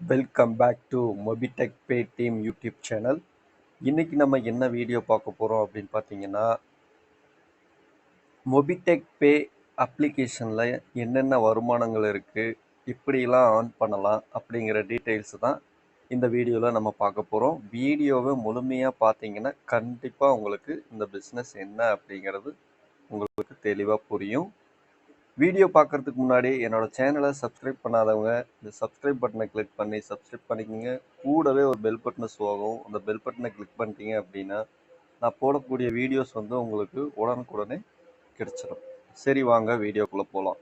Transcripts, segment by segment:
Welcome back to Mobitech pay team YouTube channel இன்றைக்கி நம்ம என்ன வீடியோ பார்க்க போகிறோம் அப்படின்னு பார்த்தீங்கன்னா மொபிடெக் பே அப்ளிகேஷனில் என்னென்ன வருமானங்கள் இருக்குது இப்படிலாம் ஆன் பண்ணலாம் அப்படிங்கிற டீட்டெயில்ஸ் தான் இந்த வீடியோவில் நம்ம பார்க்க போகிறோம் வீடியோவை முழுமையாக பார்த்தீங்கன்னா கண்டிப்பாக உங்களுக்கு இந்த பிஸ்னஸ் என்ன அப்படிங்கிறது உங்களுக்கு தெளிவாக புரியும். வீடியோ பார்க்குறதுக்கு முன்னாடி என்னோடய சேனலை சப்ஸ்கிரைப் பண்ணாதவங்க இந்த சப்ஸ்கிரைப் பட்டனை கிளிக் பண்ணி சப்ஸ்கிரைப் பண்ணிக்கோங்க. கூடவே ஒரு பெல் பட்டனை ஷோ ஆகும் அந்த பெல் பட்டனை கிளிக் பண்ணிட்டீங்க அப்படின்னா நான் போடக்கூடிய வீடியோஸ் வந்து உங்களுக்கு உடனுக்குடனே கிடச்சிடும் சரி வாங்க வீடியோக்குள்ளே போகலாம்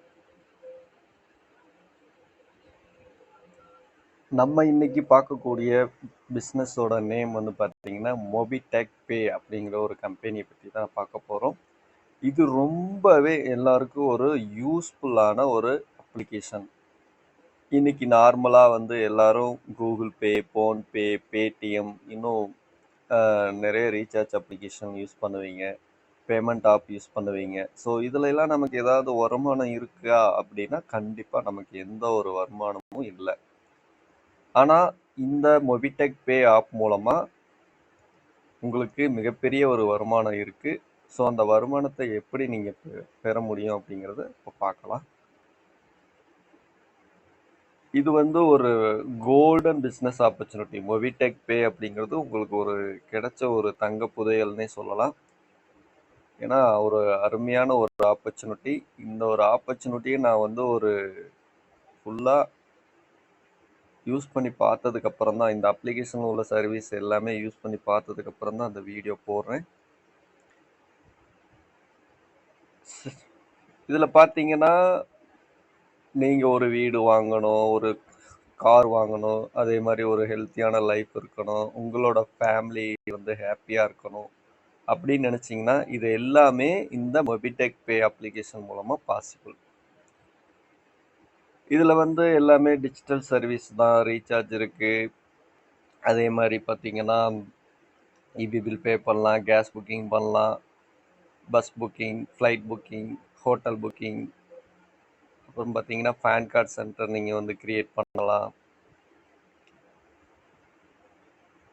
நம்ம இன்னைக்கு பார்க்கக்கூடிய பிஸ்னஸோட நேம் வந்து பார்த்தீங்கன்னா மொபிடெக் பே அப்படிங்கிற ஒரு கம்பெனியை பற்றி தான் பார்க்க போகிறோம் இது ரொம்பவே எல்லாருக்கும் ஒரு யூஸ்ஃபுல்லான ஒரு அப்ளிகேஷன் இன்னைக்கு நார்மலாக வந்து எல்லாரும் கூகுள் பே ஃபோன்பே பேடிஎம் இன்னும் நிறைய ரீசார்ஜ் அப்ளிகேஷன் யூஸ் பண்ணுவீங்க. பேமெண்ட் ஆப் யூஸ் பண்ணுவீங்க. ஸோ இதுல எல்லாம் நமக்கு ஏதாவது வருமானம் இருக்கா? அப்படின்னா கண்டிப்பாக நமக்கு எந்த ஒரு வருமானமும் இல்லை. ஆனால் இந்த மொபிடெக் பே ஆப் மூலமாக உங்களுக்கு மிகப்பெரிய ஒரு வருமானம் இருக்குது ஸோ அந்த வருமானத்தை எப்படி நீங்கள் பெற முடியும் அப்படிங்கிறத இப்போ பார்க்கலாம் இது வந்து ஒரு golden business opportunity Mobitech pay அப்படிங்கிறது உங்களுக்கு ஒரு கிடைச்ச ஒரு தங்க புதையல்னே சொல்லலாம். ஏன்னா ஒரு அருமையான ஒரு ஆப்பர்ச்சுனிட்டி இந்த ஒரு ஆப்பர்ச்சுனிட்டியை நான் வந்து ஒரு ஃபுல்லாக யூஸ் பண்ணி பார்த்ததுக்கு அப்புறம் தான் இந்த அப்ளிகேஷன் உள்ள சர்வீஸ் எல்லாமே யூஸ் பண்ணி பார்த்ததுக்கப்புறம் தான் அந்த வீடியோ போடுறேன். இதில் பார்த்தீங்கன்னா நீங்கள் ஒரு வீடு வாங்கணும் ஒரு கார் வாங்கணும் அதே மாதிரி ஒரு ஹெல்த்தியான லைஃப் இருக்கணும் உங்களோட ஃபேமிலி வந்து ஹாப்பியாக இருக்கணும் அப்படின்னு நினச்சிங்கன்னா இது எல்லாமே இந்த மொபிடெக் பே அப்ளிகேஷன் மூலமாக பாசிபிள் இதில் வந்து எல்லாமே டிஜிட்டல் சர்வீஸ் தான் ரீசார்ஜ் இருக்குது அதே மாதிரி பார்த்தீங்கன்னா இபி பில் பே பண்ணலாம் கேஸ் புக்கிங் பண்ணலாம். Bus booking flight booking hotel booking அப்புறம் பார்த்தீங்கன்னா பேன் கார்டு சென்டர் நீங்கள் வந்து கிரியேட் பண்ணலாம்.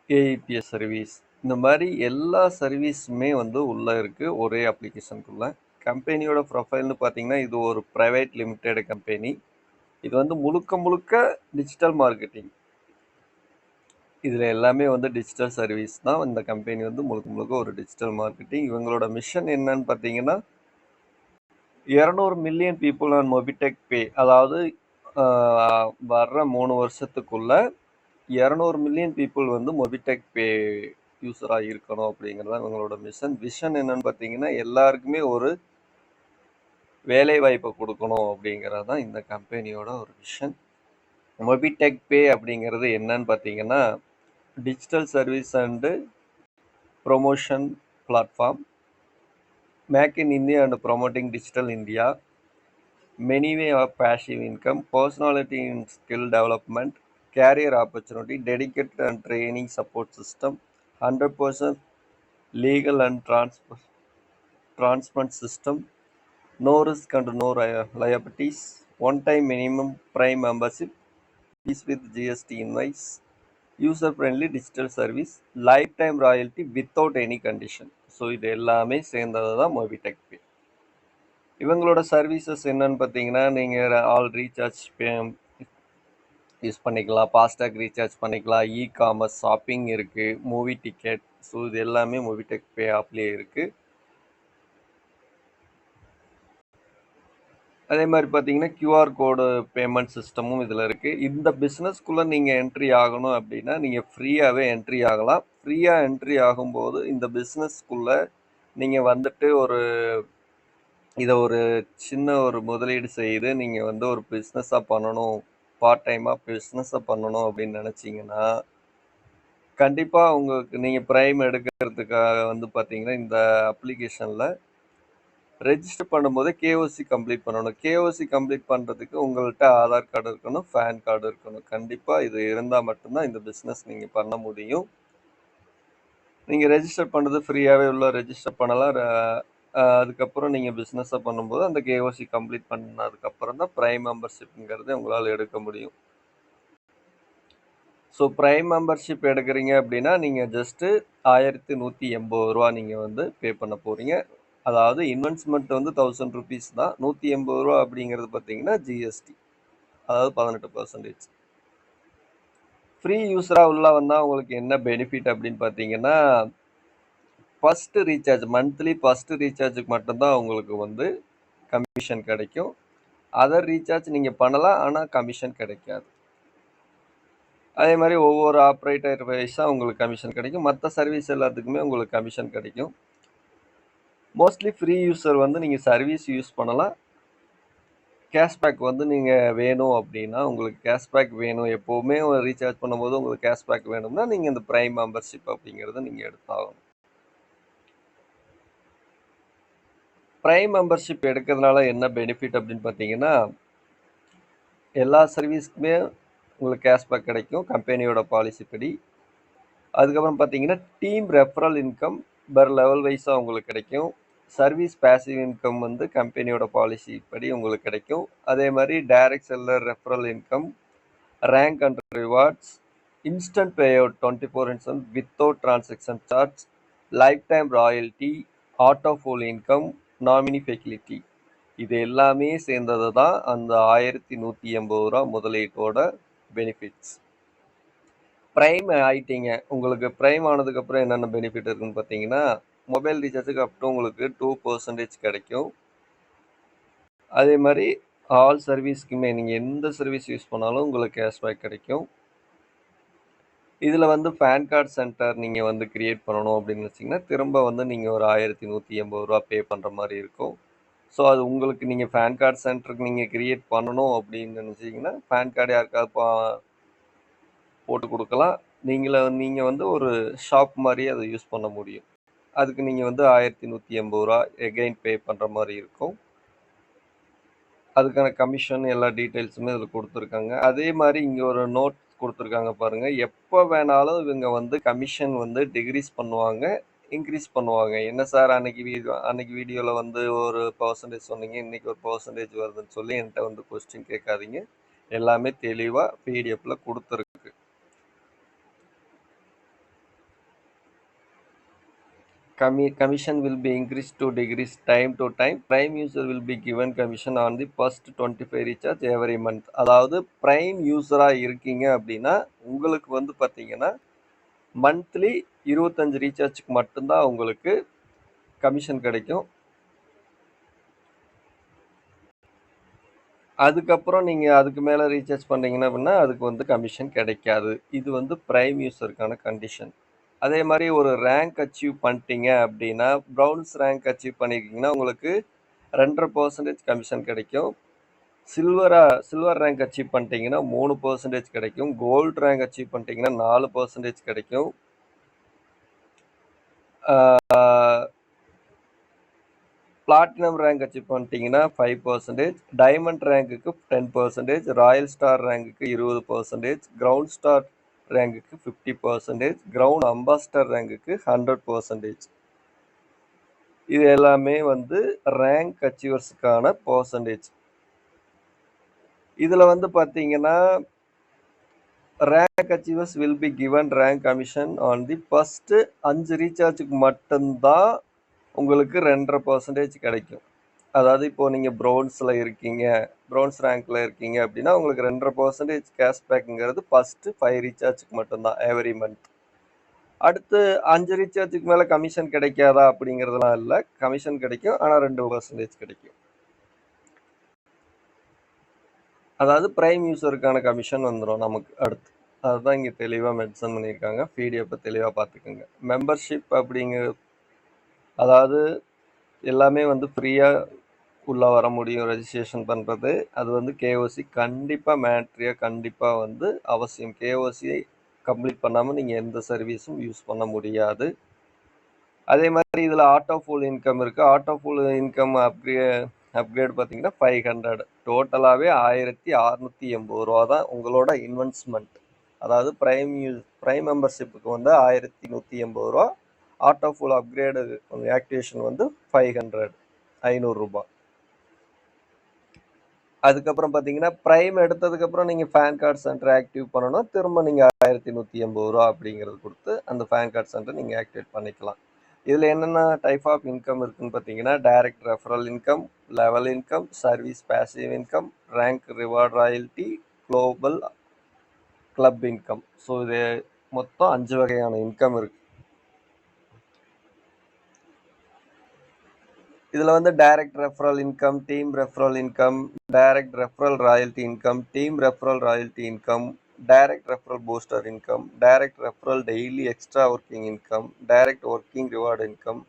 ஏஇபிஎஸ் சர்வீஸ் இந்த மாதிரி எல்லா சர்வீஸுமே வந்து உள்ளே இருக்குது ஒரே அப்ளிகேஷனுக்குள்ளே கம்பெனியோட ப்ரொஃபைல்னு பார்த்தீங்கன்னா இது ஒரு ப்ரைவேட் லிமிடெட் கம்பெனி இது வந்து முழுக்க முழுக்க டிஜிட்டல் மார்க்கெட்டிங் இதில் எல்லாமே வந்து டிஜிட்டல் சர்வீஸ் தான். இந்த கம்பெனி வந்து முழுக்க முழுக்க ஒரு டிஜிட்டல் மார்க்கெட்டிங் இவங்களோட மிஷன் என்னன்னு பார்த்தீங்கன்னா இரநூறு million people on Mobitech pay அதாவது வர்ற மூணு வருஷத்துக்குள்ள இரநூறு மில்லியன் பீப்புள் வந்து மொபிடெக் பே யூஸராக இருக்கணும் அப்படிங்கிறது தான் இவங்களோட மிஷன் விஷன் என்னன்னு பார்த்தீங்கன்னா எல்லாருக்குமே ஒரு வேலை வாய்ப்பை கொடுக்கணும் அப்படிங்கிறது தான் இந்த கம்பெனியோட ஒரு விஷன் மொபிடெக் பே அப்படிங்கிறது என்னன்னு பார்த்தீங்கன்னா digital service and promotion platform. mac in India and promoting digital India. Many way of passive income, personality and skill development, career opportunity, dedicated and training support system, 100% legal and transfer, transplant system, no risk and no liabilities, one time minimum prime membership, fees with GST invoice, user friendly digital service lifetime royalty without any condition so இது எல்லாமே சேர்ந்தது தான் Mobitech பே இவங்களோட services என்னன்னு பார்த்தீங்கன்னா நீங்கள் all recharge use பண்ணிக்கலாம். FASTag recharge பண்ணிக்கலாம். இ காமர்ஸ் ஷாப்பிங் இருக்குது மூவி டிக்கெட் ஸோ இது எல்லாமே மொபிடெக் பே ஆப்லேயே இருக்குது அதே மாதிரி பார்த்தீங்கன்னா கியூஆர் கோடு பேமெண்ட் சிஸ்டமும் இதில் இருக்குது இந்த பிஸ்னஸ்க்குள்ளே நீங்கள் என்ட்ரி ஆகணும் அப்படின்னா நீங்கள் ஃப்ரீயாகவே என்ட்ரி ஆகலாம். ஃப்ரீயாக என்ட்ரி ஆகும்போது இந்த பிஸ்னஸ்க்குள்ளே நீங்கள் வந்துட்டு ஒரு இதை ஒரு சின்ன ஒரு முதலீடு செய்து நீங்கள் வந்து ஒரு பிஸ்னஸாக பண்ணணும் பார்ட் டைமாக பிஸ்னஸாக பண்ணணும் அப்படின்னு நினச்சிங்கன்னா கண்டிப்பாக உங்களுக்கு நீங்கள் ப்ரைம் எடுக்கிறதுக்காக வந்து பார்த்தீங்கன்னா இந்த அப்ளிகேஷனில் ரெஜிஸ்டர் பண்ணும்போது கேஓசி கம்ப்ளீட் பண்ணணும். கேஓசி கம்ப்ளீட் பண்ணுறதுக்கு உங்கள்கிட்ட ஆதார் கார்டு இருக்கணும் ஃபேன் கார்டு இருக்கணும். கண்டிப்பாக இது இருந்தால் மட்டும்தான் இந்த பிஸ்னஸ் நீங்கள் பண்ண முடியும். நீங்கள் ரெஜிஸ்டர் பண்ணுறது ஃப்ரீயாகவே உள்ள ரெஜிஸ்டர் பண்ணலாம். அதுக்கப்புறம் நீங்கள் பிஸ்னஸை பண்ணும்போது அந்த கேஓசி கம்ப்ளீட் பண்ணதுக்கப்புறம் தான் ப்ரைம் மெம்பர்ஷிப்புங்கிறதே உங்களால் எடுக்க முடியும். ஸோ ப்ரைம் மெம்பர்ஷிப் எடுக்கிறீங்க அப்படின்னா நீங்கள் ஜஸ்ட்டு ஆயிரத்தி நூற்றி எண்பது ரூபா நீங்கள் வந்து பே பண்ண போகிறீங்க அதாவது இன்வெஸ்ட்மெண்ட் வந்து தௌசண்ட் ருபீஸ் தான். நூற்றி எண்பது ரூபா அப்படிங்கிறது பார்த்தீங்கன்னா ஜிஎஸ்டி அதாவது பதினெட்டு பர்சன்டேஜ் ஃப்ரீ யூஸராக உள்ள வந்தால் உங்களுக்கு என்ன பெனிஃபிட் அப்படின்னு பார்த்தீங்கன்னா ஃபஸ்ட்டு ரீசார்ஜ் மந்த்லி ஃபஸ்ட்டு ரீசார்ஜுக்கு மட்டும்தான் உங்களுக்கு வந்து கமிஷன் கிடைக்கும். அதர் ரீசார்ஜ் நீங்கள் பண்ணலாம் ஆனால் கமிஷன் கிடைக்காது. அதே மாதிரி ஒவ்வொரு ஆப்ரேட்டர் வைஸாக உங்களுக்கு கமிஷன் கிடைக்கும். மற்ற சர்வீஸ் எல்லாத்துக்குமே உங்களுக்கு கமிஷன் கிடைக்கும். மோஸ்ட்லி ஃப்ரீ யூஸர் வந்து நீங்கள் சர்வீஸ் யூஸ் பண்ணலாம். கேஷ்பேக் வந்து நீங்கள் வேணும் அப்படின்னா உங்களுக்கு கேஷ்பேக் வேணும். எப்போவுமே ரீசார்ஜ் பண்ணும்போது உங்களுக்கு கேஷ்பேக் வேணும்னா நீங்கள் இந்த ப்ரைம் மெம்பர்ஷிப் அப்படிங்கிறத நீங்கள் எடுத்தாகணும். ப்ரைம் மெம்பர்ஷிப் எடுக்கிறதுனால என்ன பெனிஃபிட் அப்படின்னு பார்த்தீங்கன்னா எல்லா சர்வீஸ்க்குமே உங்களுக்கு கேஷ்பேக் கிடைக்கும் கம்பெனியோட பாலிசி படி. அதுக்கப்புறம் பார்த்தீங்கன்னா team referral income per level வைஸாக உங்களுக்கு கிடைக்கும். சர்வீஸ் பேசிவ் இன்கம் வந்து கம்பெனியோட பாலிசி படி உங்களுக்கு கிடைக்கும். அதே மாதிரி direct seller referral income rank and rewards instant payout twenty four இன்சன் without transaction charge lifetime royalty auto pool income nominee facility இது எல்லாமே சேர்ந்தது தான் அந்த ஆயிரத்தி நூற்றி எண்பது ரூபா முதலீட்டோட பெனிஃபிட்ஸ் ப்ரைம் ஆயிட்டீங்க. உங்களுக்கு ப்ரைம் ஆனதுக்கப்புறம் என்னென்ன பெனிஃபிட் இருக்குன்னு பார்த்தீங்கன்னா மொபைல் ரீசார்ஜுக்கு அப்புறம் உங்களுக்கு டூ பர்சன்டேஜ் கிடைக்கும். அதே மாதிரி ஆல் சர்வீஸ்க்குமே நீங்கள் எந்த சர்வீஸ் யூஸ் பண்ணாலும் உங்களுக்கு கேஷ்பேக் கிடைக்கும். இதில் வந்து பேன் கார்டு சென்டர் நீங்கள் வந்து க்ரியேட் பண்ணணும் அப்படின்னு வச்சிங்கன்னா திரும்ப வந்து நீங்கள் ஒரு ஆயிரத்தி நூற்றி எண்பது ரூபா பே பண்ணுற மாதிரி இருக்கும். ஸோ அது உங்களுக்கு நீங்கள் பேன் கார்டு சென்டருக்கு நீங்கள் க்ரியேட் பண்ணணும் அப்படின்னு நினச்சிங்கன்னா பேன் கார்டு யாருக்காவது பா போட்டு கொடுக்கலாம். நீங்கள நீங்கள் வந்து ஒரு ஷாப் மாதிரி அதை யூஸ் பண்ண முடியும். அதுக்கு நீங்கள் வந்து ஆயிரத்தி நூற்றி எண்பது ரூபா எகைன் பே பண்ணுற மாதிரி இருக்கும். அதுக்கான கமிஷன் எல்லா டீட்டெயில்ஸுமே இதில் கொடுத்துருக்காங்க. அதே மாதிரி இங்கே ஒரு நோட் கொடுத்துருக்காங்க பாருங்கள் எப்போ வேணாலும் இவங்க வந்து கமிஷன் வந்து டிக்ரீஸ் பண்ணுவாங்க இன்க்ரீஸ் பண்ணுவாங்க. என்ன சார் அன்னைக்கு வீடியோ அன்னைக்கு வீடியோவில் வந்து ஒரு பர்சன்டேஜ் சொன்னீங்க இன்றைக்கி ஒரு பர்சன்டேஜ் வருதுன்னு சொல்லி என்கிட்ட வந்து கொஸ்டின் கேட்காதீங்க. எல்லாமே தெளிவாக பிடிஎஃப்பில் கொடுத்துருக்கு commission will be increased to degrees time to time. Prime user will be given commission on the first 25 recharge every month. அதாவது prime யூஸராக இருக்கீங்க அப்படின்னா உங்களுக்கு வந்து பார்த்தீங்கன்னா மந்த்லி இருபத்தஞ்சு ரீசார்ஜுக்கு மட்டும்தான் உங்களுக்கு கமிஷன் கிடைக்கும் அதுக்கப்புறம் நீங்கள் அதுக்கு மேலே ரீசார்ஜ் பண்ணீங்கன்னா அப்படின்னா அதுக்கு வந்து கமிஷன் கிடைக்காது இது வந்து ப்ரைம் யூஸருக்கான கண்டிஷன் அதே மாதிரி ஒரு ரேங்க் அச்சீவ் பண்ணிட்டீங்க அப்படின்னா ப்ரௌன்ஸ் ரேங்க் அச்சீவ் பண்ணியிருக்கீங்கன்னா உங்களுக்கு ரெண்டரை பர்சன்டேஜ் கமிஷன் கிடைக்கும். சில்வராக சில்வர் ரேங்க் அச்சீவ் பண்ணிட்டீங்கன்னா மூணு பர்சன்டேஜ் கிடைக்கும். கோல்டு ரேங்க் அச்சீவ் பண்ணிட்டீங்கன்னா நாலு பர்சன்டேஜ் கிடைக்கும். பிளாட்டினம் ரேங்க் அச்சீவ் பண்ணிட்டீங்கன்னா ஃபைவ் பர்சன்டேஜ் டைமண்ட் ரேங்குக்கு டென் பர்சன்டேஜ் ராயல் ஸ்டார் ரேங்க்குக்கு இருபது பர்சன்டேஜ் கிரவுண்ட் ஸ்டார் ரேங்குக்கு ஃபிஃப்டி பர்சன்டேஜ் கிரவுண்ட் அம்பாஸ்டர் ரேங்குக்கு ஹண்ட்ரட் பர்சன்டேஜ் இது எல்லாமே வந்து ரேங்க் அச்சீவர்ஸுக்கான பர்சன்டேஜ் இதில் வந்து பார்த்தீங்கன்னா rank achievers will be given rank commission on the first அஞ்சு ரீசார்ஜுக்கு மட்டும்தான் உங்களுக்கு ரெண்டரை பர்சன்டேஜ் கிடைக்கும். அதாவது இப்போது நீங்கள் ப்ரௌன்ஸில் இருக்கீங்க ப்ரௌன்ஸ் ரேங்க்கில் இருக்கீங்க அப்படின்னா உங்களுக்கு ரெண்டரை பர்சன்டேஜ் கேஷ்பேக்குங்கிறது ஃபஸ்ட்டு ஃபைவ் ரீசார்ஜுக்கு மட்டும்தான் எவரி மந்த் அடுத்து அஞ்சு ரீசார்ஜுக்கு மேலே கமிஷன் கிடைக்காதா அப்படிங்கிறதுலாம் இல்லை. கமிஷன் கிடைக்கும் ஆனால் ரெண்டு பர்சன்டேஜ் கிடைக்கும். அதாவது ப்ரைம் யூஸருக்கான கமிஷன் வந்துடும் நமக்கு அடுத்து. அதுதான் இங்கே தெளிவாக மென்ஷன் பண்ணியிருக்காங்க. பிடிஎஃப்பை தெளிவாக பார்த்துக்குங்க. மெம்பர்ஷிப் அப்படிங்கிற அதாவது எல்லாமே வந்து ஃப்ரீயாக உள்ளே வர முடியும் ரெஜிஸ்ட்ரேஷன் பண்ணுறது அது வந்து கேஓசி கண்டிப்பாக மேட்ரியாக கண்டிப்பாக வந்து அவசியம். கேஓசியை கம்ப்ளீட் பண்ணாமல் நீங்கள் எந்த சர்வீஸும் யூஸ் பண்ண முடியாது. அதே மாதிரி இதில் ஆட்டோ ஃபுல் இன்கம் இருக்குது ஆட்டோ ஃபுல் இன்கம் அப்கிரே அப்கிரேட் பார்த்தீங்கன்னா ஃபைவ் ஹண்ட்ரட் டோட்டலாகவே ஆயிரத்தி அறநூற்றி எண்பது ரூபா தான் உங்களோட இன்வெஸ்ட்மெண்ட் அதாவது ப்ரைம் யூஸ் ப்ரைம் மெம்பர்ஷிப்புக்கு வந்து ஆயிரத்தி நூற்றி எண்பது ரூபா. ஆட்டோ ஃபுல் அப்கிரேடு ஆக்டிவேஷன் வந்து ஃபைவ் ஹண்ட்ரட் ஐநூறுரூபா அதுக்கப்புறம் பார்த்தீங்கன்னா, ப்ரைம் எடுத்ததுக்கப்புறம் நீங்கள் ஃபேன் கார்டு சென்டர் ஆக்டிவ் பண்ணணும். திரும்ப நீங்கள் ஆயிரத்தி நூற்றி எண்பது ரூபா அப்படிங்கிறது கொடுத்து அந்த ஃபேன் கார்டு சென்டர் நீங்கள் ஆக்டிவேட் பண்ணிக்கலாம். இதில் என்னென்ன டைப் ஆஃப் இன்கம் இருக்குன்னு பார்த்தீங்கன்னா, direct referral income, level income, service passive income, rank reward royalty, global club income. So இது மொத்தம் அஞ்சு வகையான இன்கம் இருக்குது இதுல வந்து direct referral income, team referral income, direct referral royalty income, team referral royalty income, direct referral booster income, direct referral daily extra working income, direct working reward income,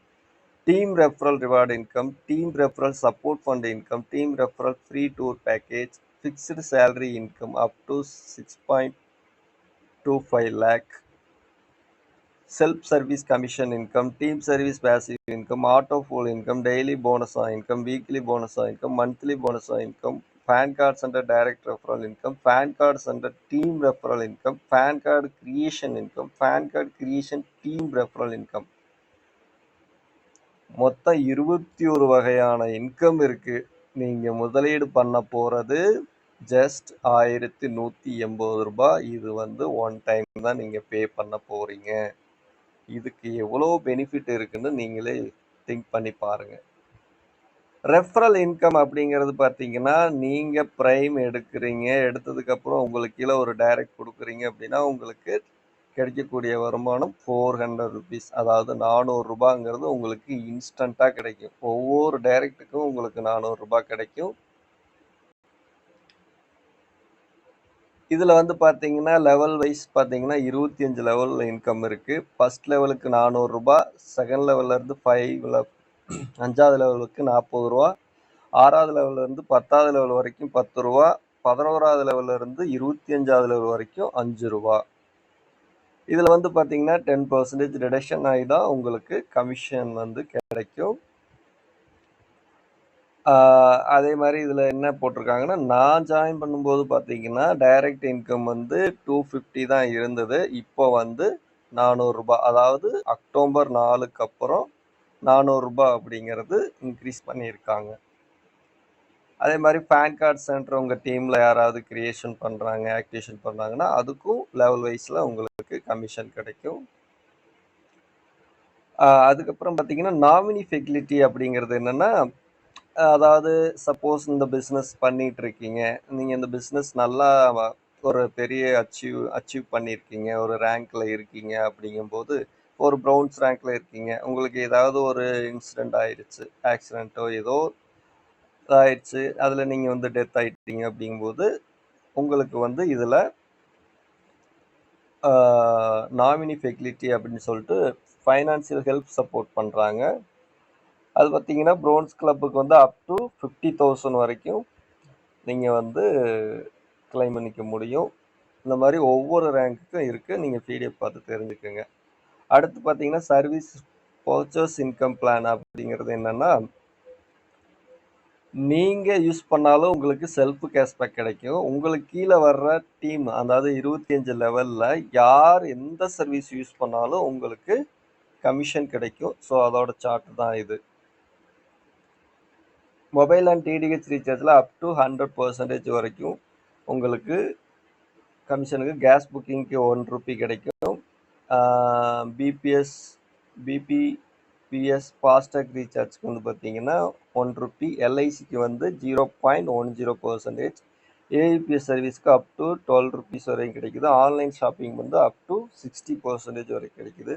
team referral reward income, team referral support fund income, team referral free tour package, fixed salary income up to 6.25 lakh, self service commission income, team service passive income, auto pool income, daily போனஸா income, weekly போனஸா income, monthly போனஸா income, PAN card center direct referral income, PAN card center team referral income, PAN card creation income, PAN card creation team referral income. மொத்தம் 21 வகையான income இருக்குது நீங்கள் முதலீடு பண்ண போகிறது ஜஸ்ட் ஆயிரத்தி நூற்றி எண்பது ரூபாய். இது வந்து ஒன் டைம் தான் நீங்கள் பே பண்ண போகிறீங்க இதுக்கு எவ்வளோ பெனிஃபிட் இருக்குன்னு நீங்களே திங்க் பண்ணி பாருங்க. ரெஃபரல் இன்கம் அப்படிங்கிறது பார்த்தீங்கன்னா, நீங்கள் ப்ரைம் எடுக்குறீங்க. எடுத்ததுக்கப்புறம் உங்களுக்கு கீழே ஒரு டைரக்ட் கொடுக்குறீங்க அப்படின்னா, உங்களுக்கு கிடைக்கக்கூடிய வருமானம் ஃபோர் ஹண்ட்ரட் ருபீஸ் அதாவது நானூறுரூபாங்கிறது உங்களுக்கு இன்ஸ்டண்ட்டாக கிடைக்கும். ஒவ்வொரு டைரக்ட்டுக்கும் உங்களுக்கு நானூறுரூபா கிடைக்கும். இதில் வந்து பார்த்தீங்கன்னா, லெவல் வைஸ் பார்த்தீங்கன்னா, இருபத்தி அஞ்சு லெவலில் இன்கம் இருக்குது ஃபஸ்ட் லெவலுக்கு நானூறுரூபா செகண்ட் லெவல்லேருந்து ஃபைவ்ல அஞ்சாவது லெவலுக்கு நாற்பது ரூபா ஆறாவது லெவல்ல இருந்து 10வது லெவல் வரைக்கும் ரூ. 10, 11வது லெவல்ல இருந்து 25வது லெவல் வரைக்கும் அஞ்சு ரூபா இதில் வந்து பார்த்தீங்கன்னா, 10% டிடக்ஷன் ஆகி தான் உங்களுக்கு கமிஷன் வந்து கிடைக்கும். அதே மாதிரி இதில் என்ன போட்டிருக்காங்கன்னா, நான் ஜாயின் பண்ணும்போது பார்த்தீங்கன்னா, டைரக்ட் இன்கம் வந்து 250 தான் இருந்தது. இப்போ வந்து நானூறுரூபா அதாவது அக்டோபர் நாலுக்கு அப்புறம் நானூறுரூபா அப்படிங்கிறது இன்க்ரீஸ் பண்ணியிருக்காங்க. அதே மாதிரி பேன் கார்டு சென்டர் உங்கள் டீமில் யாராவது கிரியேஷன் பண்ணுறாங்க ஆக்டிவேஷன் பண்ணுறாங்கன்னா அதுக்கும் லெவல் வைஸில் உங்களுக்கு கமிஷன் கிடைக்கும். அதுக்கப்புறம் பார்த்தீங்கன்னா, நாமினி ஃபெசிலிட்டி அப்படிங்கிறது என்னன்னா, அதாவது சப்போஸ் இந்த பிஸ்னஸ் பண்ணிட்டு இருக்கீங்க. நீங்கள் இந்த பிஸ்னஸ் நல்லா ஒரு பெரிய அச்சீவ் அச்சீவ் பண்ணியிருக்கீங்க. ஒரு ரேங்க்ல இருக்கீங்க அப்படிங்கும்போது, ஒரு ப்ரௌன்ஸ் ரேங்க்ல இருக்கீங்க. உங்களுக்கு ஏதாவது ஒரு இன்சிடென்ட் ஆயிடுச்சு ஆக்சிடென்ட்டோ ஏதோ ஆயிடுச்சு அதில் நீங்கள் வந்து டெத் ஆகிட்டீங்க அப்படிங்கும்போது, உங்களுக்கு வந்து இதில் நாமினி ஃபெசிலிட்டி அப்படின்னு சொல்லிட்டு ஃபைனான்சியல் ஹெல்ப் சப்போர்ட் பண்ணுறாங்க அது பார்த்தீங்கன்னா, ப்ரோன்ஸ் கிளப்புக்கு வந்து அப் டு ஃபிஃப்டி தௌசண்ட் வரைக்கும் நீங்கள் வந்து கிளைம் பண்ணிக்க முடியும். இந்த மாதிரி ஒவ்வொரு ரேங்க்குக்கும் இருக்குது நீங்கள் பிடிஎஃப் பார்த்து தெரிஞ்சுக்கோங்க அடுத்து பார்த்தீங்கன்னா, சர்வீஸ் பர்ச்சர்ஸ் இன்கம் பிளான் அப்படிங்கிறது என்னென்னா நீங்கள் யூஸ் பண்ணாலும் உங்களுக்கு செல்ஃப் கேஷ்பேக் கிடைக்கும். உங்களுக்கு கீழே வர்ற டீம் அதாவது இருபத்தி அஞ்சு லெவலில் யார் எந்த சர்வீஸ் யூஸ் பண்ணாலும் உங்களுக்கு கமிஷன் கிடைக்கும். ஸோ அதோட சார்ட் தான் இது. மொபைல் அண்ட் டிடிஹெச் ரீசார்ஜில் அப் டூ 100% வரைக்கும் உங்களுக்கு கமிஷனுக்கு கேஸ் புக்கிங்க்கு ஒன் ருபி கிடைக்கும். பிபிஎஸ் பிபிஎஸ், பிபிபிஎஸ் ஃபாஸ்டாக் ரீசார்ஜ்க்கு வந்து பார்த்தீங்கன்னா ஒன் 1 எல்ஐசிக்கு வந்து zero point one zero percentage AEPS சர்வீஸ்க்கு up to twelve rupees வரைக்கும் கிடைக்குது. ஆன்லைன் ஷாப்பிங் வந்து அப் டு சிக்ஸ்டி பர்சன்டேஜ் வரைக்கும் கிடைக்குது.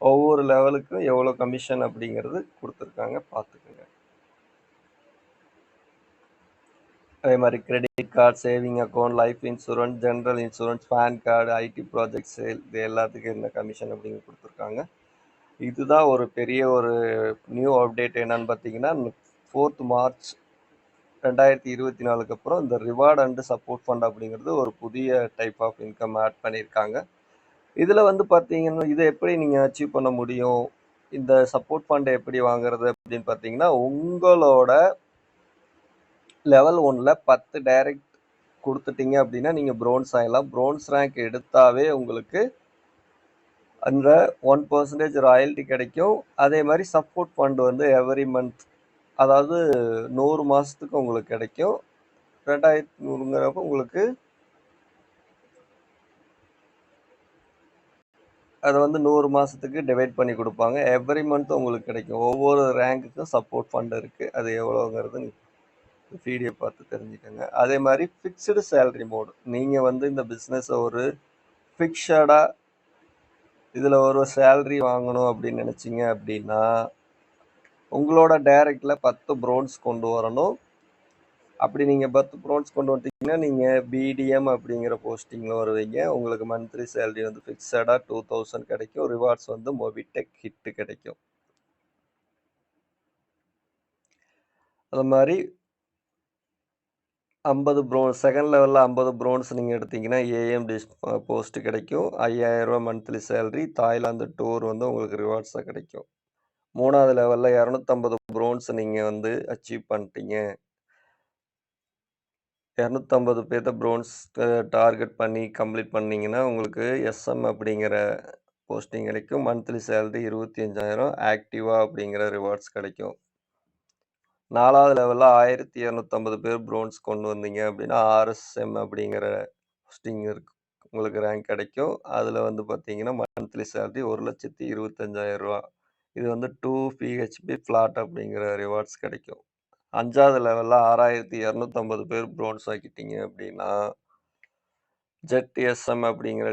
ஒவ்வொரு லெவலுக்கும் எவ்வளோ கமிஷன் அப்படிங்கிறது கொடுத்துருக்காங்க பார்த்துக்கோங்க அதே மாதிரி credit card saving account life insurance, general insurance, PAN card, IT project sale இது எல்லாத்துக்கும் என்ன கமிஷன் அப்படின்னு கொடுத்துருக்காங்க இதுதான் ஒரு பெரிய ஒரு நியூ அப்டேட் என்னன்னு பார்த்தீங்கன்னா, ஃபோர்த் மார்ச் 2024க்கு அப்புறம் இந்த ரிவார்ட் அண்டு சப்போர்ட் ஃபண்ட் அப்படிங்கிறது ஒரு புதிய டைப் ஆஃப் இன்கம் ஆட் பண்ணியிருக்காங்க. இதில் வந்து பார்த்தீங்கன்னா, இதை எப்படி நீங்கள் அச்சீவ் பண்ண முடியும்? இந்த சப்போர்ட் ஃபண்டை எப்படி வாங்குறது அப்படின்னு பார்த்தீங்கன்னா, உங்களோட லெவல் 1ல 10 டைரக்ட் கொடுத்துட்டீங்க அப்படின்னா, நீங்க ப்ரோன்ஸ் ஆகலாம் ப்ரோன்ஸ் ரேங்க் எடுத்தாவே உங்களுக்கு அந்த ஒன் பர்சன்டேஜ் ராயல்டி கிடைக்கும். அதே மாதிரி சப்போர்ட் ஃபண்ட் வந்து எவரி மந்த் அதாவது நூறு மாதத்துக்கு உங்களுக்கு கிடைக்கும். ரெண்டாயிரத்தி நூறுங்கிறப்ப உங்களுக்கு அதை வந்து நூறு மாதத்துக்கு டிவைட் பண்ணி கொடுப்பாங்க எவ்ரி மந்த் உங்களுக்கு கிடைக்கும் ஒவ்வொரு ரேங்க்குக்கும் சப்போர்ட் ஃபண்ட் இருக்குது அது எவ்வளோங்கிறது வீடியோ பார்த்து தெரிஞ்சுக்கோங்க. அதே மாதிரி ஃபிக்ஸ்டு சேலரி மோடு நீங்கள் வந்து இந்த பிஸ்னஸை ஒரு ஃபிக்ஸடாக இதில் ஒரு சேல்ரி வாங்கணும் அப்படின்னு நினச்சிங்க அப்படின்னா உங்களோட டைரக்டில் பத்து ப்ரோன்ஸ் கொண்டு வரணும். அப்படி நீங்கள் பத்து ப்ரோன்ஸ் கொண்டு வந்துட்டீங்கன்னா நீங்கள் பிடிஎம் அப்படிங்கிற போஸ்டிங்கில் வருவீங்க. உங்களுக்கு மந்த்லி சேலரி வந்து ஃபிக்ஸடாக டூ தௌசண்ட் கிடைக்கும். ரிவார்ட்ஸ் வந்து மொபிடெக் ஹிட்டு கிடைக்கும். அது மாதிரி ஐம்பது ப்ரோன் செகண்ட் லெவலில் ஐம்பது ப்ரோன்ஸ் நீங்கள் எடுத்தீங்கன்னா ஏஎம் டிஸ் போஸ்ட் கிடைக்கும். ஐயாயிரரூவா மந்த்லி சேலரி தாய்லாந்து டூர் வந்து உங்களுக்கு ரிவார்ட்ஸாக கிடைக்கும். மூணாவது லெவலில் இரநூத்தம்பது ப்ரோன்ஸ் நீங்கள் வந்து அச்சீவ் பண்ணிட்டீங்க. இரநூத்தம்பது பேர்த்த ப்ரோன்ஸ் டார்கெட் பண்ணி கம்ப்ளீட் பண்ணீங்கன்னா உங்களுக்கு எஸ்எம் அப்படிங்கிற போஸ்டிங் கிடைக்கும். மந்த்லி சேலரி இருபத்தி அஞ்சாயிரம். ஆக்டிவா அப்படிங்கிற ரிவார்ட்ஸ் கிடைக்கும். நாலாவது லெவலில் ஆயிரத்தி இரநூத்தம்பது பேர் ப்ரோன்ஸ் கொண்டு வந்தீங்க அப்படின்னா ஆர்எஸ்எம் அப்படிங்கிற போஸ்டிங் இருக்கு. உங்களுக்கு ரேங்க் கிடைக்கும். அதில் வந்து பார்த்தீங்கன்னா மந்த்லி சேலரி ஒரு லட்சத்தி இருபத்தஞ்சாயிரம் ரூபா இது வந்து டூ பிஹெச்பி ஃப்ளாட் அப்படிங்கிற ரிவார்ட்ஸ் கிடைக்கும். அஞ்சாவது லெவலில் ஆறாயிரத்தி இரநூத்தம்பது பேர் ப்ரோன்ஸ் ஆக்கிட்டீங்க அப்படின்னா ஜெட் எஸ்எம் அப்படிங்கிற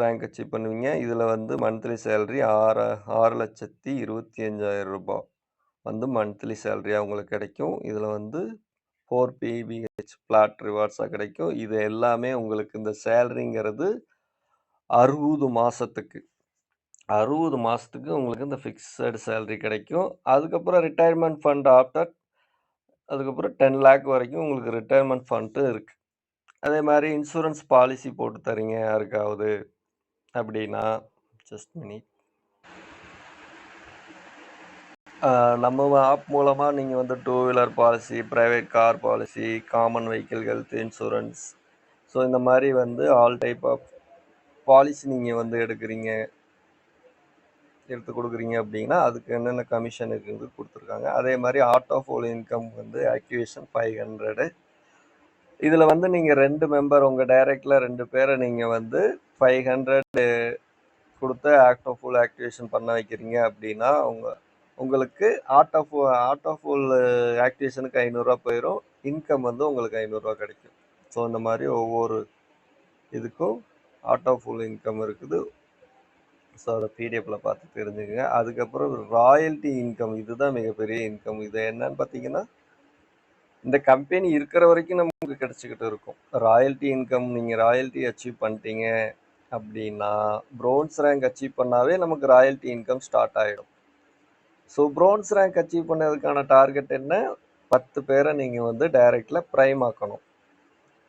ரேங்க் அச்சீவ் பண்ணுவீங்க. இதில் வந்து மந்த்லி சேலரி ஆறு ஆறு லட்சத்தி இருபத்தி அஞ்சாயிரம் ரூபாய். வந்து மந்த்லி சேலரியாக உங்களுக்கு கிடைக்கும். இதில் வந்து ஃபோர் பிபிஹெச் பிளாட் ரிவார்ட்ஸாக கிடைக்கும். இது எல்லாமே உங்களுக்கு இந்த சேலரிங்கிறது அறுபது மாதத்துக்கு அறுபது மாதத்துக்கு உங்களுக்கு இந்த ஃபிக்ஸட் சேலரி கிடைக்கும். அதுக்கப்புறம் ரிட்டையர்மெண்ட் ஃபண்ட் ஆஃப்டர் அதுக்கப்புறம் டென் லேக் வரைக்கும் உங்களுக்கு ரிட்டையர்மெண்ட் ஃபண்ட்டும் இருக்குது அதே மாதிரி இன்சூரன்ஸ் பாலிசி போட்டு தரீங்க யாருக்காவது அப்படின்னா ஜஸ்ட் மினிட் நம்ம ஆப் மூலமாக நீங்கள் வந்து two wheeler policy private car policy common vehicle health insurance so இந்த மாதிரி வந்து ஆல் டைப் ஆஃப் பாலிசி நீங்கள் வந்து எடுக்கிறீங்க. எடுத்து கொடுக்குறீங்க அப்படின்னா அதுக்கு என்னென்ன கமிஷன் இருக்குது கொடுத்துருக்காங்க. அதே மாதிரி ஆட்டோ ஃபோல் இன்கம் வந்து ஆக்டிவேஷன் ஃபைவ் ஹண்ட்ரடு இதில் வந்து நீங்கள் ரெண்டு மெம்பர் உங்கள் டைரக்டில் ரெண்டு பேரை நீங்கள் வந்து ஃபைவ் ஹண்ட்ரட் கொடுத்து ஆக்டோ ஃபுல் ஆக்டிவேஷன் பண்ண வைக்கிறீங்க அப்படின்னா அவங்க உங்களுக்கு art of art of full ஆக்டிவேஷனுக்கு ஐநூறுரூவா போயிடும் இன்கம் வந்து உங்களுக்கு ஐநூறுரூவா கிடைக்கும். ஸோ இந்த மாதிரி ஒவ்வொரு இதுக்கும் ஆட்டோ ஃபுல் இன்கம் இருக்குது. ஸோ அதை பிடிஎஃப்பில் பார்த்து தெரிஞ்சுக்கங்க. அதுக்கப்புறம் ராயல்ட்டி இன்கம் இதுதான் மிகப்பெரிய இன்கம் இது என்னன்னு பார்த்தீங்கன்னா இந்த கம்பெனி இருக்கிற வரைக்கும் நமக்கு கிடச்சிக்கிட்டு இருக்கும். ராயல்ட்டி இன்கம் நீங்கள் ராயல்ட்டி அச்சீவ் பண்ணிட்டீங்க அப்படின்னா ப்ரோன்ஸ் ரேங்க் அச்சீவ் பண்ணாவே நமக்கு ராயல்ட்டி இன்கம் ஸ்டார்ட் ஆகிடும் ஸோ ப்ரோன்ஸ் ரேங்க் அச்சீவ் பண்ணதுக்கான டார்கெட் என்ன? பத்து பேரை நீங்கள் வந்து டைரெக்டில் ப்ரைம் ஆக்கணும்.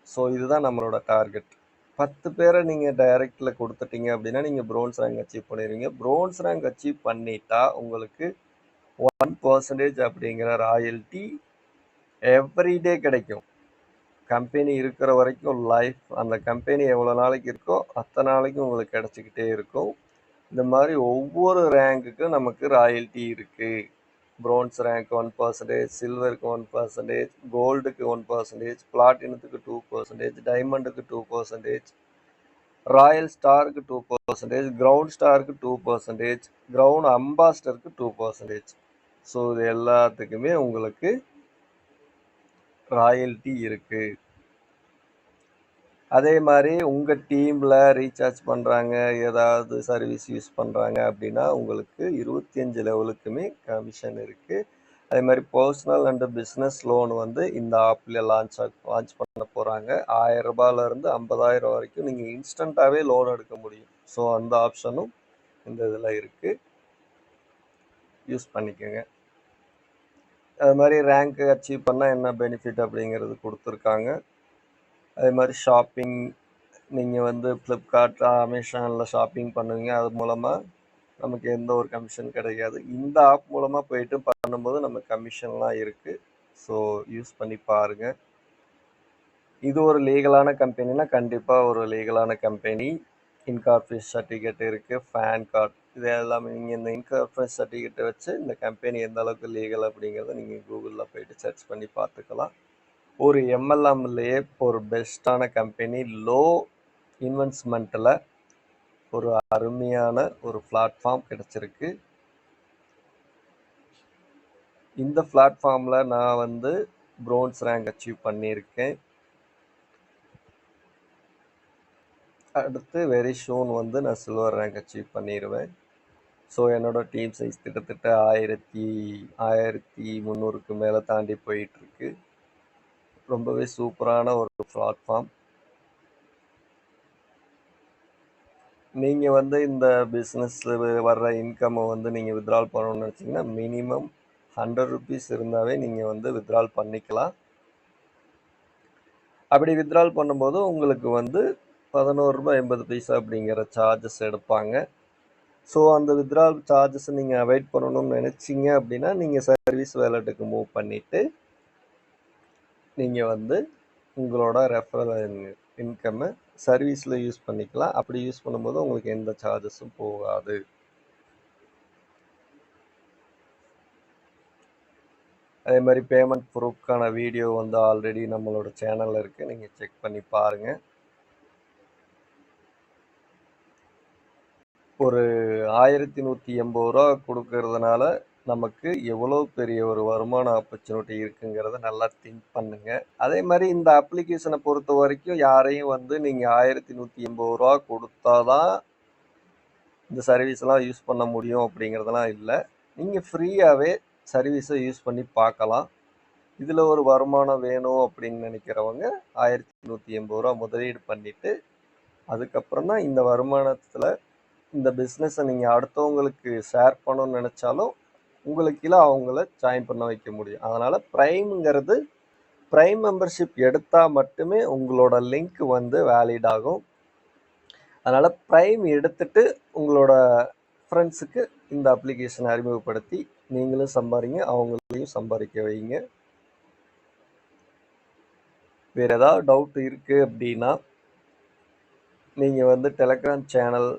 ஸோ இதுதான் நம்மளோட டார்கெட் பத்து பேரை நீங்கள் டைரெக்டில் கொடுத்துட்டீங்க அப்படின்னா நீங்கள் ப்ரோன்ஸ் ரேங்க் அச்சீவ் பண்ணிடுவீங்க. ப்ரோன்ஸ் ரேங்க் அச்சீவ் பண்ணிட்டா உங்களுக்கு ஒன் பர்சன்டேஜ் அப்படிங்கிற ராயல்ட்டி எவ்ரிடே கிடைக்கும். கம்பெனி இருக்கிற வரைக்கும் லைஃப் அந்த கம்பெனி எவ்வளோ நாளைக்கு இருக்கோ அத்தனை நாளைக்கும் உங்களுக்கு கிடச்சிக்கிட்டே இருக்கும். இந்த மாதிரி ஒவ்வொரு ரேங்குக்கும் நமக்கு ராயல்ட்டி இருக்குது ப்ரோன்ஸ் ரேங்க் ஒன் பர்சன்டேஜ் சில்வருக்கு ஒன் பர்சன்டேஜ் கோல்டுக்கு ஒன் பர்சன்டேஜ் பிளாட்டினத்துக்கு டூ பர்சன்டேஜ் டைமண்டுக்கு டூ பர்சன்டேஜ் ராயல் ஸ்டாருக்கு டூ பர்சன்டேஜ் கிரவுண்ட் ஸ்டாருக்கு டூ பர்சன்டேஜ் கிரவுண்ட் அம்பாஸ்டருக்கு டூ பர்சன்டேஜ் ஸோ இது எல்லாத்துக்குமே உங்களுக்கு ராயல்ட்டி இருக்குது அதே மாதிரி உங்கள் டீமில் ரீசார்ஜ் பண்ணுறாங்க ஏதாவது சர்வீஸ் யூஸ் பண்ணுறாங்க அப்படின்னா உங்களுக்கு இருபத்தி அஞ்சு லெவலுக்குமே கமிஷன் இருக்குது அதே மாதிரி பர்சனல் அண்டு பிஸ்னஸ் லோன் வந்து இந்த ஆப்பில் லான்ச் லான்ச் பண்ண போகிறாங்க ஆயிரம் ரூபாயிலேருந்து ஐம்பதாயிரம் வரைக்கும் நீங்கள் இன்ஸ்டண்ட்டாகவே லோன் எடுக்க முடியும். ஸோ அந்த ஆப்ஷனும் இந்த இதில் இருக்குது யூஸ் பண்ணிக்கோங்க. அது மாதிரி ரேங்க் அச்சீவ் பண்ணால் என்ன பெனிஃபிட் அப்படிங்கிறது கொடுத்துருக்காங்க. அதே மாதிரி ஷாப்பிங் நீங்கள் வந்து ஃப்ளிப்கார்ட் அமேசானில் ஷாப்பிங் பண்ணுவீங்க. அது மூலமாக நமக்கு எந்த ஒரு கமிஷன் கிடைக்காது. இந்த ஆப் மூலமாக போயிட்டு பண்ணும்போது நம்ம கமிஷன்லாம் இருக்குது ஸோ யூஸ் பண்ணி பாருங்கள் இது ஒரு லீகலான கம்பெனினா கண்டிப்பாக ஒரு லீகலான கம்பெனி இன்கார்பரேட் சர்டிஃபிகேட் இருக்குது ஃபேன் கார்டு இது எல்லாமே நீங்கள் இந்த இன்கார்பரேட் சர்டிஃபிகேட்டை வச்சு இந்த கம்பெனி எந்த அளவுக்கு லீகல் அப்படிங்கிறத நீங்கள் கூகுளில் போயிட்டு சர்ச் பண்ணி பார்த்துக்கலாம். ஒரு எம்எல்எம்லேயே ஒரு பெஸ்ட்டான கம்பெனி லோ இன்வெஸ்ட்மெண்ட்டில் ஒரு அருமையான ஒரு பிளாட்ஃபார்ம் கிடச்சிருக்கு. இந்த பிளாட்ஃபார்மில் நான் வந்து ப்ரோன்ஸ் ரேங்க் அச்சீவ் பண்ணியிருக்கேன். அடுத்து வெரி ஷூன் வந்து நான் சில்வர் ரேங்க் அச்சீவ் பண்ணிடுவேன் ஸோ என்னோடய டீம் சைஸ் கிட்டத்தட்ட ஆயிரத்தி ஆயிரத்தி முந்நூறுக்கு மேலே தாண்டி போயிட்டுருக்கு ரொம்பவே சூப்பரான ஒரு பிளாட்ஃபார்ம் நீங்கள் வந்து இந்த பிஸ்னஸில் வர்ற இன்கம்மை வந்து நீங்கள் வித்ட்ரால் பண்ணணும்னு நினச்சிங்கன்னா மினிமம் ஹண்ட்ரட் ருபீஸ் இருந்தாவே நீங்கள் வந்து வித்ட்ரால் பண்ணிக்கலாம். அப்படி வித்ட்ரால் பண்ணும்போது உங்களுக்கு வந்து பதினோரு ரூபாய் எண்பது பைசா அப்படிங்கிற சார்ஜஸ் எடுப்பாங்க. ஸோ அந்த வித்ட்ரால் சார்ஜஸ் நீங்கள் அவாய்ட் பண்ணணும்னு நினச்சிங்க அப்படின்னா நீங்கள் சர்வீஸ் வேலெட்டுக்கு மூவ் பண்ணிவிட்டு நீங்கள் வந்து உங்களோட ரெஃபரல் இன்கம்மை சர்வீஸில் யூஸ் பண்ணிக்கலாம். அப்படி யூஸ் பண்ணும்போது உங்களுக்கு எந்த சார்ஜஸும் போகாது. அதே மாதிரி பேமெண்ட் ப்ரூஃப்கான வீடியோ வந்து ஆல்ரெடி நம்மளோட சேனலில் இருக்குது நீங்கள் செக் பண்ணி பாருங்கள் ஒரு ஆயிரத்தி நூற்றி எண்பது ரூபா கொடுக்கறதுனால நமக்கு எவ்வளோ பெரிய ஒரு வருமான ஆப்பர்ச்சுனிட்டி இருக்குங்கிறத நல்லா திங்க் பண்ணுங்க. அதே மாதிரி இந்த அப்ளிகேஷனை பொறுத்த வரைக்கும் யாரையும் வந்து நீங்கள் ஆயிரத்தி நூற்றி எண்பது ரூபா கொடுத்தாதான் இந்த சர்வீஸ்லாம் யூஸ் பண்ண முடியும் அப்படிங்கிறதெல்லாம் இல்லை. நீங்கள் ஃப்ரீயாகவே சர்வீஸை யூஸ் பண்ணி பார்க்கலாம். இதில் ஒரு வருமானம் வேணும் அப்படின்னு நினைக்கிறவங்க ஆயிரத்தி நூற்றி எண்பது ரூபா முதலீடு பண்ணிவிட்டு அதுக்கப்புறம் தான் இந்த வருமானத்தில் இந்த பிஸ்னஸை நீங்கள் அடுத்தவங்களுக்கு ஷேர் பண்ணணும்னு நினச்சாலும் உங்களுக்கு கீழே அவங்கள ஜாயின் பண்ண வைக்க முடியும். அதனால் ப்ரைம்ங்கிறது ப்ரைம் மெம்பர்ஷிப் எடுத்தால் மட்டுமே உங்களோட லிங்க் வந்து வேலிட் ஆகும். அதனால் ப்ரைம் எடுத்துட்டு உங்களோட ஃப்ரெண்ட்ஸுக்கு இந்த அப்ளிகேஷனை அறிமுகப்படுத்தி நீங்களும் சம்பாதிங்க அவங்களையும் சம்பாதிக்க வைங்க. வேறு ஏதாவது டவுட் இருக்குது அப்படின்னா நீங்கள் வந்து டெலகிராம் சேனல்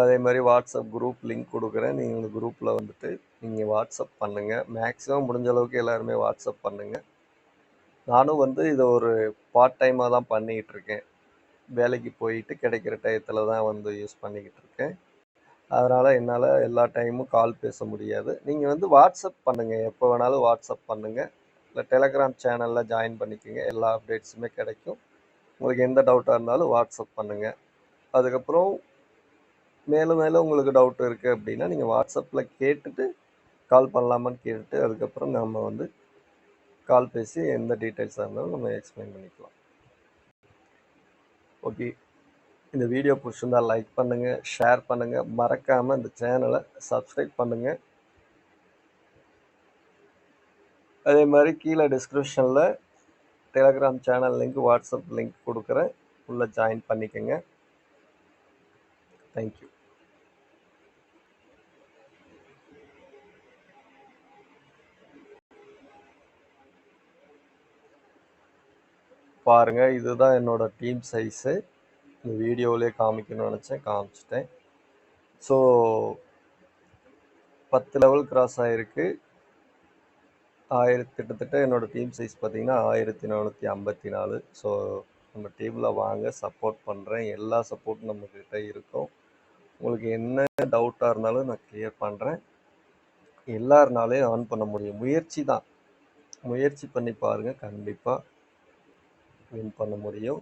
அதே மாதிரி வாட்ஸ்அப் குரூப் லிங்க் கொடுக்குறேன். நீங்கள் இந்த குரூப்பில் வந்துட்டு நீங்கள் வாட்ஸ்அப் பண்ணுங்கள் மேக்ஸிமம் முடிஞ்ச அளவுக்கு எல்லாருமே வாட்ஸ்அப் பண்ணுங்கள் நானும் வந்து இதை ஒரு பார்ட் டைமாக தான் பண்ணிக்கிட்டு இருக்கேன். வேலைக்கு போயிட்டு கிடைக்கிற டயத்தில் தான் வந்து யூஸ் பண்ணிக்கிட்டு இருக்கேன். அதனால் என்னால் எல்லா டைமும் கால் பேச முடியாது. நீங்கள் வந்து வாட்ஸ்அப் பண்ணுங்கள் எப்போ வேணாலும் வாட்ஸ்அப் பண்ணுங்கள் இல்லை டெலகிராம் சேனலில் ஜாயின் பண்ணிக்கோங்க. எல்லா அப்டேட்ஸுமே கிடைக்கும். உங்களுக்கு எந்த டவுட்டாக இருந்தாலும் வாட்ஸ்அப் பண்ணுங்கள் அதுக்கப்புறம் மேலும் மேலும் உங்களுக்கு டவுட் இருக்குது அப்படின்னா நீங்கள் வாட்ஸ்அப்பில் கேட்டுட்டு கால் பண்ணலாமான்னு கேட்டுட்டு அதுக்கப்புறம் நம்ம வந்து கால் பேசி எந்த டீட்டெயில்ஸாக இருந்தாலும் நம்ம எக்ஸ்பிளைன் பண்ணிக்கலாம். ஓகே இந்த வீடியோ பிடிச்சிருந்தா லைக் பண்ணுங்கள் ஷேர் பண்ணுங்கள் மறக்காமல் இந்த சேனலை சப்ஸ்கிரைப் பண்ணுங்கள் அதே மாதிரி கீழே டிஸ்கிரிப்ஷனில் Telegram channel link WhatsApp link கொடுக்குறேன். உள்ளே ஜாயின் பண்ணிக்கோங்க. தேங்க்யூ பாருங்கள் இதுதான் என்னோடய டீம் சைஸு இந்த வீடியோவிலே காமிக்கணும்னு நினச்சேன் காமிச்சிட்டேன். ஸோ பத்து லெவல் கிராஸ் ஆகிருக்கு ஆயிரத்தி கிட்டத்தட்ட என்னோடய டீம் சைஸ் பார்த்தீங்கன்னா ஆயிரத்தி நானூற்றி ஐம்பத்தி நாலு. ஸோ நம்ம டீமில் வாங்க சப்போர்ட் பண்ணுறேன் எல்லா சப்போர்ட்டும் நம்மக்கிட்ட இருக்கும். உங்களுக்கு என்ன டவுட்டாக இருந்தாலும் நான் கிளியர் பண்ணுறேன் எல்லாருனாலையும் ஆன் பண்ண முடியும். முயற்சி தான். முயற்சி பண்ணி பாருங்கள் கண்டிப்பாக வின் பண்ண முடியும்.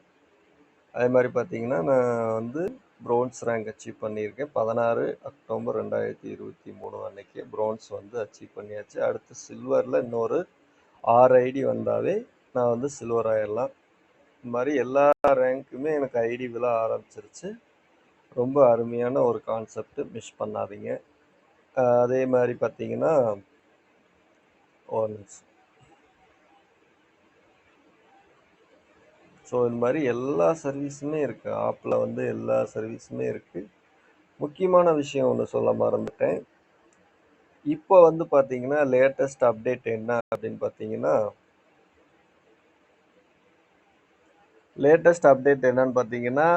அதே மாதிரி பார்த்தீங்கன்னா நான் வந்து ப்ரோன்ஸ் ரேங்க் அச்சீவ் பண்ணியிருக்கேன். பதினாறு அக்டோபர் ரெண்டாயிரத்தி இருபத்தி மூணு அன்னைக்கு ப்ரோன்ஸ் வந்து அச்சீவ் பண்ணியாச்சு. அடுத்து சில்வரில் இன்னொரு ஆறு ஐடி வந்தாவே நான் வந்து சில்வர் ஆயிடலாம் இந்த மாதிரி எல்லா ரேங்க்குமே எனக்கு ஐடி விழ ஆரம்பிச்சிருச்சு. ரொம்ப அருமையான ஒரு கான்செப்ட் மிஸ் பண்ணாதீங்க. அதே மாதிரி பார்த்தீங்கன்னா ஒரு ஸோ இந்த மாதிரி எல்லா சர்வீஸுமே இருக்குது ஆப்பில் வந்து எல்லா சர்வீஸுமே இருக்குது முக்கியமான விஷயம் ஒன்று சொல்ல மறந்துட்டேன். இப்போ வந்து பார்த்தீங்கன்னா லேட்டஸ்ட் அப்டேட் என்ன அப்படின்னு பார்த்தீங்கன்னா லேட்டஸ்ட் அப்டேட் என்னன்னு பார்த்தீங்கன்னா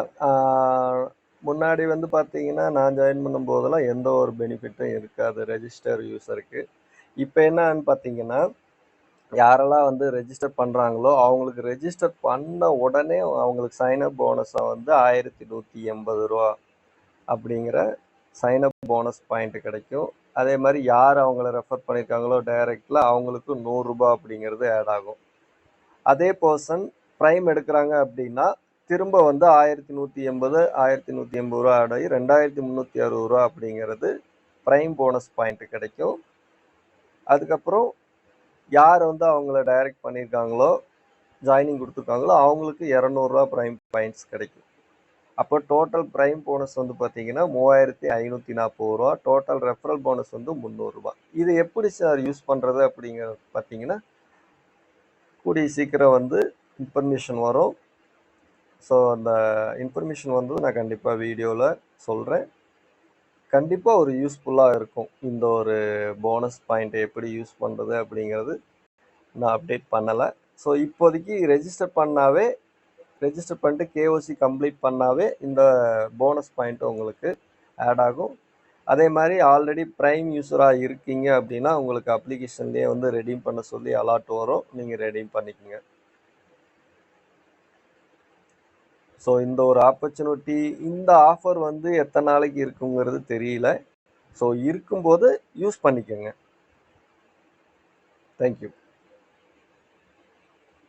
முன்னாடி வந்து பார்த்தீங்கன்னா நான் ஜாயின் பண்ணும் போதெல்லாம் எந்த ஒரு பெனிஃபிட்டும் இருக்காது. ரெஜிஸ்டர் யூஸருக்கு இப்போ என்னன்னு பார்த்தீங்கன்னா யாரெல்லாம் வந்து ரெஜிஸ்டர் பண்ணுறாங்களோ அவங்களுக்கு ரெஜிஸ்டர் பண்ண உடனே அவங்களுக்கு சைனப் போனஸை வந்து ஆயிரத்தி நூற்றி எண்பது ரூபா அப்படிங்கிற சைனப் போனஸ் பாயிண்ட் கிடைக்கும். அதே மாதிரி யார் அவங்கள ரெஃபர் பண்ணியிருக்காங்களோ டைரெக்டில் அவங்களுக்கு நூறுரூபா அப்படிங்கிறது ஆட் ஆகும். அதே பர்சன் ப்ரைம் எடுக்கிறாங்க அப்படின்னா திரும்ப வந்து ஆயிரத்தி நூற்றி எண்பது ஆயிரத்தி நூற்றி எண்பது ரூபா ஆட் ஆகி ரெண்டாயிரத்தி முந்நூற்றி அறுபது ரூபா அப்படிங்கிறது ப்ரைம் போனஸ் பாயிண்ட் கிடைக்கும். அதுக்கப்புறம் யார் வந்து அவங்கள டைரக்ட் பண்ணியிருக்காங்களோ ஜாயினிங் கொடுத்துருக்காங்களோ அவங்களுக்கு இரநூறுவா ப்ரைம் பாயிண்ட்ஸ் கிடைக்கும். அப்போ டோட்டல் ப்ரைம் போனஸ் வந்து பார்த்தீங்கன்னா மூவாயிரத்தி ஐநூற்றி நாற்பது ரூபா டோட்டல் ரெஃபரல் போனஸ் வந்து முந்நூறுரூவா இது எப்படி சார் யூஸ் பண்ணுறது அப்படிங்கிறது பார்த்தீங்கன்னா கூடிய சீக்கிரம் வந்து இன்ஃபர்மேஷன் வரும். ஸோ அந்த இன்ஃபர்மேஷன் வந்து நான் கண்டிப்பாக வீடியோவில் சொல்கிறேன் கண்டிப்பாக ஒரு யூஸ்ஃபுல்லாக இருக்கும். இந்த ஒரு போனஸ் பாயிண்ட்டை எப்படி யூஸ் பண்ணுறது அப்படிங்கிறது நான் அப்டேட் பண்ணலை. ஸோ இப்போதைக்கு ரெஜிஸ்டர் பண்ணாவே ரெஜிஸ்டர் பண்ணிட்டு கேஓசி கம்ப்ளீட் பண்ணாவே இந்த போனஸ் பாயிண்ட் உங்களுக்கு ஆட் ஆகும். அதே மாதிரி ஆல்ரெடி ப்ரைம் யூஸராக இருக்கீங்க அப்படின்னா உங்களுக்கு அப்ளிகேஷன்லேயே வந்து ரெடீம் பண்ண சொல்லி அலாட் வரும். நீங்கள் ரெடீம் பண்ணிக்கோங்க. ஸோ இந்த ஒரு ஆப்பர்ச்சுனிட்டி இந்த ஆஃபர் வந்து எத்தனை நாளைக்கு இருக்குங்கிறது தெரியல. ஸோ இருக்கும்போது யூஸ் பண்ணிக்கோங்க. தேங்க்யூ